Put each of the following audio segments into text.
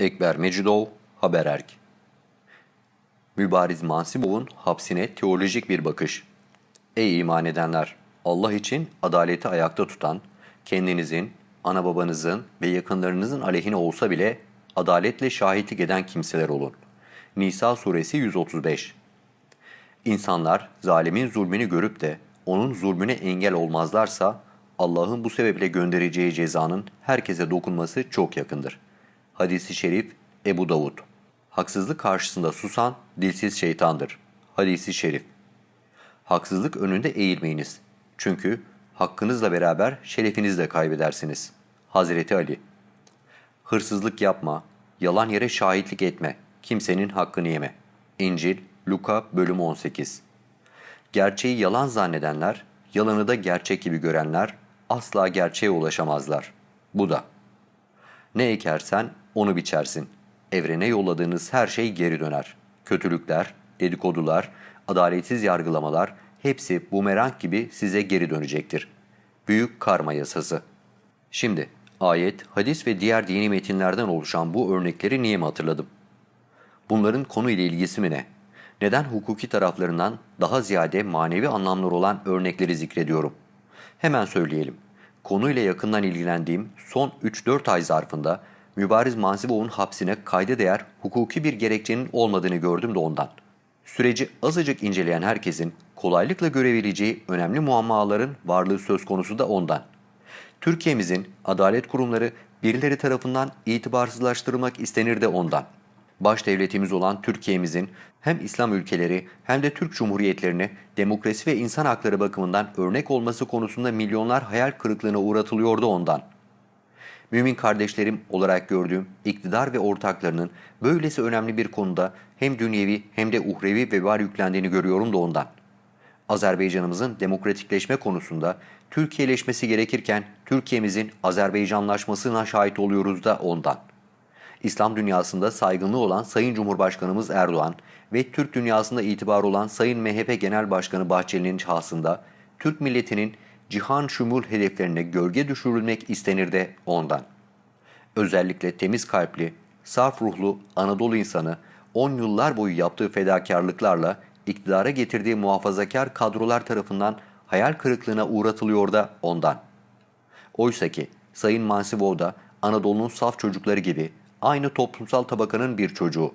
Ekber Mecidov, Habererk Mübariz Mansibov'un hapsine teolojik bir bakış. Ey iman edenler! Allah için adaleti ayakta tutan, kendinizin, ana babanızın ve yakınlarınızın aleyhine olsa bile adaletle şahitlik eden kimseler olun. Nisa suresi 135 İnsanlar zalimin zulmünü görüp de onun zulmüne engel olmazlarsa Allah'ın bu sebeple göndereceği cezanın herkese dokunması çok yakındır. Hadisi şerif Ebu Davud Haksızlık karşısında susan dilsiz şeytandır. Hadisi şerif Haksızlık önünde eğilmeyiniz. Çünkü hakkınızla beraber şerefinizi de kaybedersiniz. Hazreti Ali Hırsızlık yapma, yalan yere şahitlik etme, kimsenin hakkını yeme. İncil, Luka bölüm 18 Gerçeği yalan zannedenler, yalanı da gerçek gibi görenler asla gerçeğe ulaşamazlar. Bu da. Ne ekersen onu biçersin. Evrene yolladığınız her şey geri döner. Kötülükler, dedikodular, adaletsiz yargılamalar hepsi bumerang gibi size geri dönecektir. Büyük karma yasası. Şimdi ayet, hadis ve diğer dini metinlerden oluşan bu örnekleri niye mi hatırladım? Bunların konu ile ilgisi mi ne? Neden hukuki taraflarından daha ziyade manevi anlamları olan örnekleri zikrediyorum? Hemen söyleyelim. Konuyla yakından ilgilendiğim son 3-4 ay zarfında Mübariz Mansibov'un hapsine kayda değer hukuki bir gerekçenin olmadığını gördüm de ondan. Süreci azıcık inceleyen herkesin kolaylıkla görebileceği önemli muammaların varlığı söz konusu da ondan. Türkiye'mizin adalet kurumları birileri tarafından itibarsızlaştırılmak istenir de ondan. Baş devletimiz olan Türkiye'mizin hem İslam ülkeleri hem de Türk Cumhuriyetlerine demokrasi ve insan hakları bakımından örnek olması konusunda milyonlar hayal kırıklığına uğratılıyordu ondan. Mümin kardeşlerim olarak gördüğüm iktidar ve ortaklarının böylesi önemli bir konuda hem dünyevi hem de uhrevi vebal yüklendiğini görüyorum da ondan. Azerbaycan'ımızın demokratikleşme konusunda Türkiye'leşmesi gerekirken Türkiye'mizin Azerbaycanlaşmasına şahit oluyoruz da ondan. İslam dünyasında saygınlığı olan Sayın Cumhurbaşkanımız Erdoğan ve Türk dünyasında itibar olan Sayın MHP Genel Başkanı Bahçeli'nin şahsında Türk milletinin cihan şumul hedeflerine gölge düşürülmek istenir de ondan. Özellikle temiz kalpli, saf ruhlu Anadolu insanı 10 yıllar boyu yaptığı fedakarlıklarla iktidara getirdiği muhafazakar kadrolar tarafından hayal kırıklığına uğratılıyor da ondan. Oysa ki Sayın Mansivov da Anadolu'nun saf çocukları gibi aynı toplumsal tabakanın bir çocuğu.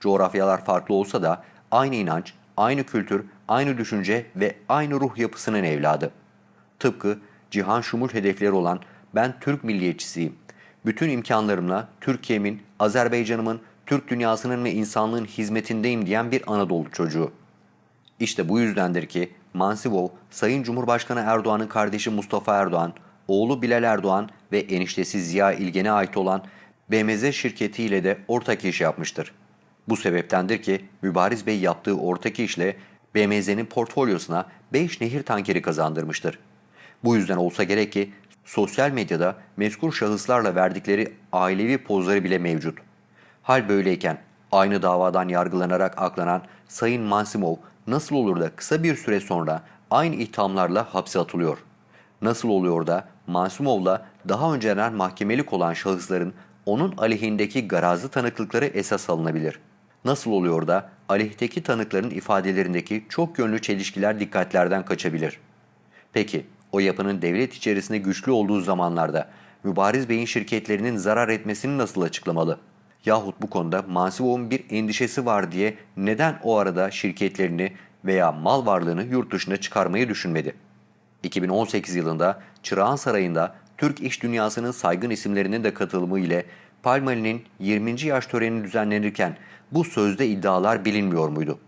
Coğrafyalar farklı olsa da aynı inanç, aynı kültür, aynı düşünce ve aynı ruh yapısının evladı. Tıpkı cihan şumul hedefleri olan ben Türk milliyetçisiyim. Bütün imkanlarımla Türkiye'min, Azerbaycan'ımın, Türk dünyasının ve insanlığın hizmetindeyim diyen bir Anadolu çocuğu. İşte bu yüzdendir ki Mansivov, Sayın Cumhurbaşkanı Erdoğan'ın kardeşi Mustafa Erdoğan, oğlu Bilal Erdoğan ve eniştesi Ziya İlgen'e ait olan BMZ şirketiyle de ortak iş yapmıştır. Bu sebeptendir ki Mübariz Bey yaptığı ortak işle BMZ'nin portfolyosuna 5 nehir tankeri kazandırmıştır. Bu yüzden olsa gerek ki sosyal medyada mezkur şahıslarla verdikleri ailevi pozları bile mevcut. Hal böyleyken aynı davadan yargılanarak aklanan Sayın Mansimov nasıl olur da kısa bir süre sonra aynı ithamlarla hapse atılıyor? Nasıl oluyor da Mansimov'la daha önceden mahkemelik olan şahısların onun aleyhindeki garazlı tanıklıkları esas alınabilir? Nasıl oluyor da aleyhteki tanıkların ifadelerindeki çok yönlü çelişkiler dikkatlerden kaçabilir? Peki o yapının devlet içerisinde güçlü olduğu zamanlarda Mübariz Bey'in şirketlerinin zarar etmesini nasıl açıklamalı? Yahut bu konuda Mansivov'un bir endişesi var diye neden o arada şirketlerini veya mal varlığını yurt dışına çıkarmayı düşünmedi? 2018 yılında Çırağan Sarayı'nda Türk iş dünyasının saygın isimlerinin de katılımı ile Palmali'nin 20. yaş töreni düzenlenirken bu sözde iddialar bilinmiyor muydu?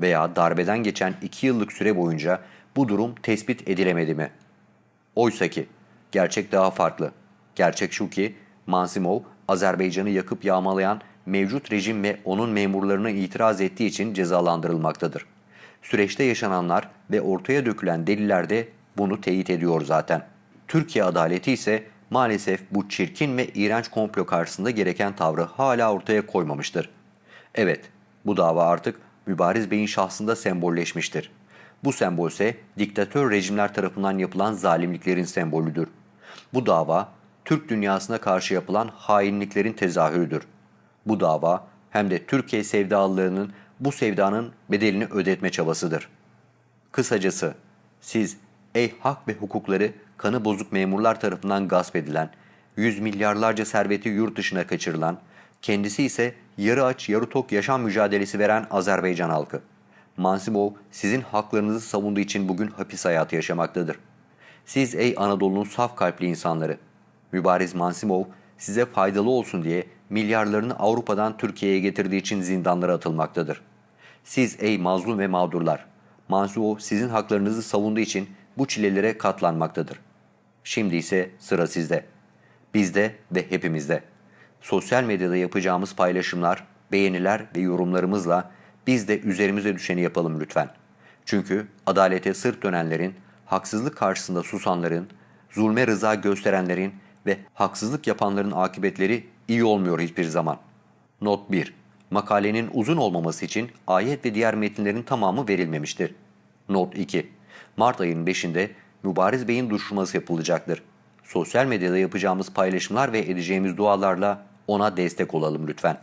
Veya darbeden geçen 2 yıllık süre boyunca bu durum tespit edilemedi mi? Oysa ki gerçek daha farklı. Gerçek şu ki Mansimov Azerbaycan'ı yakıp yağmalayan mevcut rejim ve onun memurlarına itiraz ettiği için cezalandırılmaktadır. Süreçte yaşananlar ve ortaya dökülen deliller de bunu teyit ediyor zaten. Türkiye adaleti ise maalesef bu çirkin ve iğrenç komplo karşısında gereken tavrı hala ortaya koymamıştır. Evet, bu dava artık Mübariz Bey'in şahsında sembolleşmiştir. Bu sembolse diktatör rejimler tarafından yapılan zalimliklerin sembolüdür. Bu dava Türk dünyasına karşı yapılan hainliklerin tezahürüdür. Bu dava hem de Türkiye sevdalılarının bu sevdanın bedelini ödetme çabasıdır. Kısacası siz ey hak ve hukukları kanı bozuk memurlar tarafından gasp edilen, yüz milyarlarca serveti yurt dışına kaçırılan, kendisi ise yarı aç yarı tok yaşam mücadelesi veren Azerbaycan halkı. Mansibov sizin haklarınızı savunduğu için bugün hapis hayatı yaşamaktadır. Siz ey Anadolu'nun saf kalpli insanları, Mübariz Mansimov size faydalı olsun diye milyarlarını Avrupa'dan Türkiye'ye getirdiği için zindanlara atılmaktadır. Siz ey mazlum ve mağdurlar, Mansimov sizin haklarınızı savunduğu için bu çilelere katlanmaktadır. Şimdi ise sıra sizde. Bizde ve hepimizde. Sosyal medyada yapacağımız paylaşımlar, beğeniler ve yorumlarımızla biz de üzerimize düşeni yapalım lütfen. Çünkü adalete sırt dönenlerin, haksızlık karşısında susanların, zulme rıza gösterenlerin ve haksızlık yapanların akıbetleri iyi olmuyor hiçbir zaman. Not 1. Makalenin uzun olmaması için ayet ve diğer metinlerin tamamı verilmemiştir. Not 2. Mart ayının 5'inde Mübariz Bey'in duruşması yapılacaktır. Sosyal medyada yapacağımız paylaşımlar ve edeceğimiz dualarla ona destek olalım lütfen.